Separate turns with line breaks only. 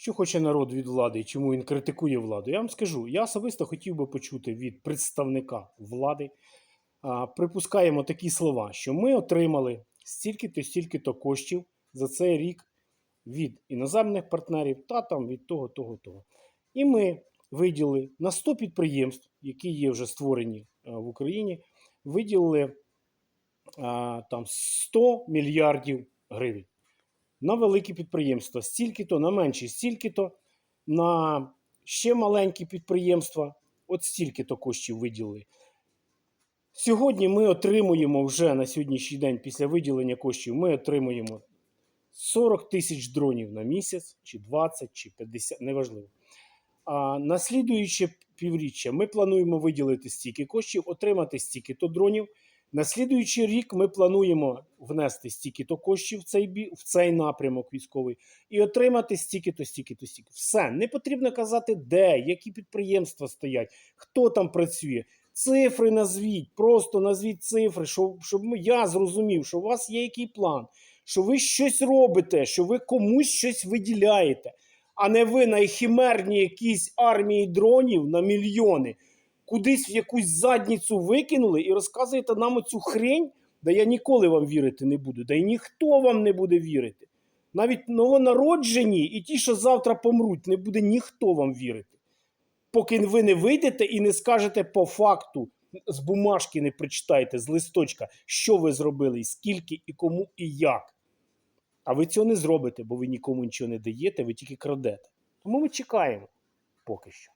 Що хоче народ від влади і чому він критикує владу? Я вам скажу, я особисто хотів би почути від представника влади. Припускаємо такі слова, що ми отримали стільки-то, стільки-то коштів за цей рік від іноземних партнерів та там від того, того, того. І ми виділили на 100 підприємств, які є вже створені а, в Україні, виділили там 100 мільярдів гривень на великі підприємства, стільки-то, на менші, стільки-то, на ще маленькі підприємства, от стільки-то коштів виділили. Сьогодні ми отримуємо вже на сьогоднішній день, після виділення коштів, ми отримуємо 40 тисяч дронів на місяць, чи 20, чи 50, неважливо. А на слідуюче півріччя ми плануємо виділити стільки коштів, отримати стільки-то дронів. На слідуючий рік ми плануємо внести стільки-то коштів в цей, в цей напрямок військовий і отримати стільки-то, стільки-то, стільки. Все. Не потрібно казати, де, які підприємства стоять, хто там працює. Цифри назвіть, просто назвіть цифри, щоб, щоб я зрозумів, що у вас є який план, що ви щось робите, що ви комусь щось виділяєте, а не ви найхімерні якісь армії дронів на мільйони кудись в якусь задніцю викинули і розказуєте нам оцю хрень, да я ніколи вам вірити не буду, да й ніхто вам не буде вірити. Навіть новонароджені і ті, що завтра помруть, не буде ніхто вам вірити. Поки ви не вийдете і не скажете по факту, з бумажки не прочитаєте, з листочка, що ви зробили, скільки, і кому, і як. А ви цього не зробите, бо ви нікому нічого не даєте, ви тільки крадете. Тому ми чекаємо поки що.